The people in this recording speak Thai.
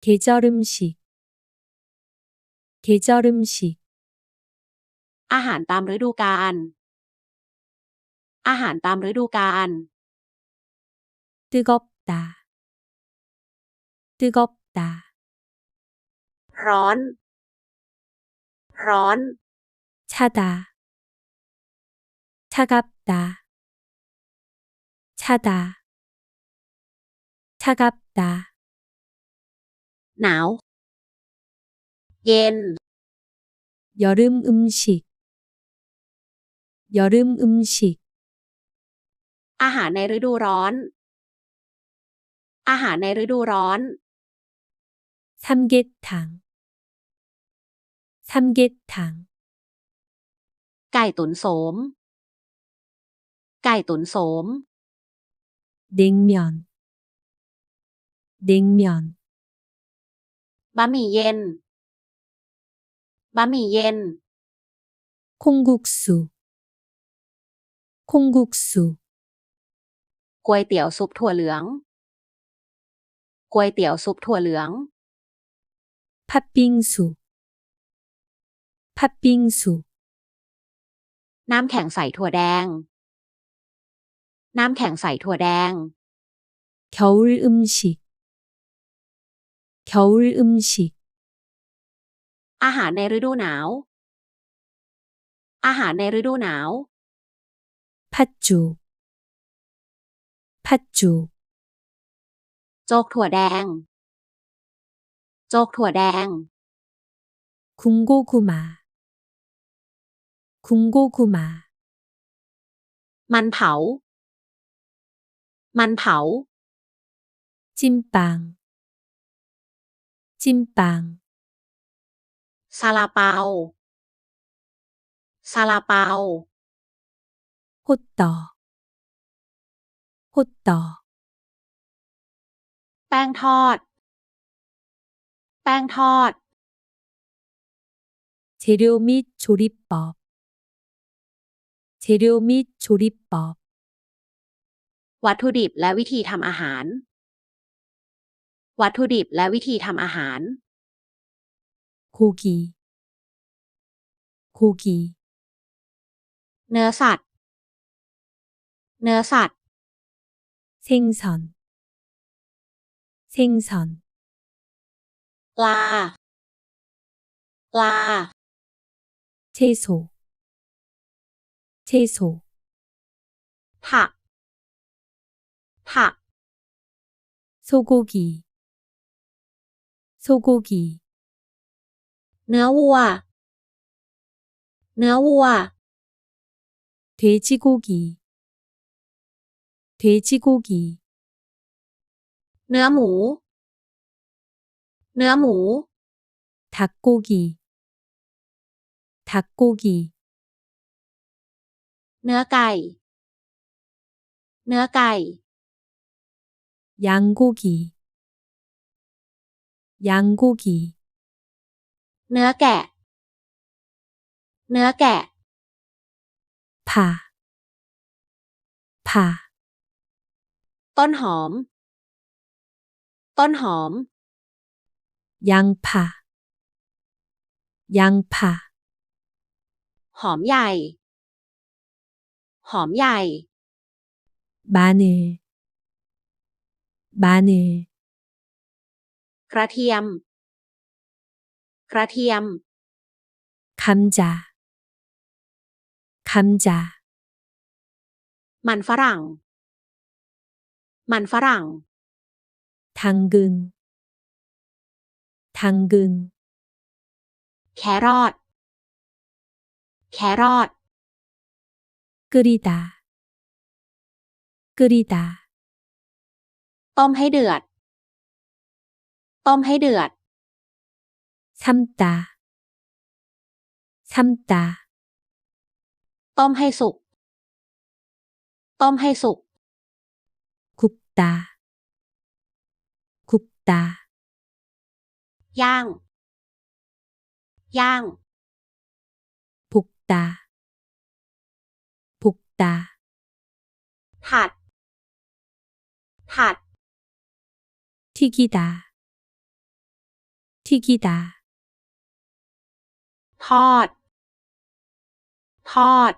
계절 음식, 계절 음식, อาหารตามฤดูกาล อาหารตามฤดูกาล 뜨겁다, 뜨겁다, ร้อน ร้อน 차다, 차갑다, 차다, 차갑다, หนาว เย็น 여름 음식, 여름 음식, อาหารในฤดูร้อน อาหารในฤดูร้อน 삼계탕, 삼계탕, ไก่ตุ๋นโสม ไก่ตุ๋นโสม 냉면, 냉면, บะหมี่เย็น บะหมี่เย็น 콩국수, 콩국수, ก๋วยเตี๋ยวซุปถั่วเหลือง ก๋วยเตี๋ยวซุปถั่วเหลือง 팥빙수, 팥빙수, น้ำแข็งใสถั่วแดง น้ำแข็งใสถั่วแดง 겨울 음식, 겨울 음식, อาหารในฤดูหนาว อาหารในฤดูหนาว 팥죽, 팥죽, โจกถั่วแดง โจกถั่วแดง 군고구마, 군고구마, มันเผา มันเผา 찐빵, 찐빵, ซาลาเปา ซาลาเปา 호떡, 호떡, แป้งทอด แป้งทอด 재료 및 조리법, 재료 및 조리법, วัตถุดิบและวิธีทำอาหาร วัตถุดิบและวิธีทำอาหาร 고기, 고기, เนื้อสัตว์ เนื้อสัตว์ 생선, 생선, ปลา ปลา 채소, 채소, ผัก ผัก 소고기, 소고기, เนื้อวัว เนื้อวัว 돼지고기, 돼지고기, เนื้อหมู เนื้อหมู 닭고기, 닭고기, เนื้อไก่ เนื้อไก่ 양고기, 양고기, เนื้อแกะ เนื้อแกะ 파, 파, ต้นหอม ต้นหอม 양파, 양파, หอมใหญ่ หอมใหญ่ 마늘, 마늘, กระเทียม กระเทียมคำจาคำจามันฝรั่ง มันฝรั่งทางกึงทางกึงแครอทแครอทกรีตากรีตาต้มให้เดือด ต้มให้เดือด 삶다, 삶다, ต้มให้สุก ต้มให้สุก 굽다, 굽다, ย่าง ย่าง 볶다, 볶다, ผัด ผัด 튀기다, 튀기다, ทอด ทอด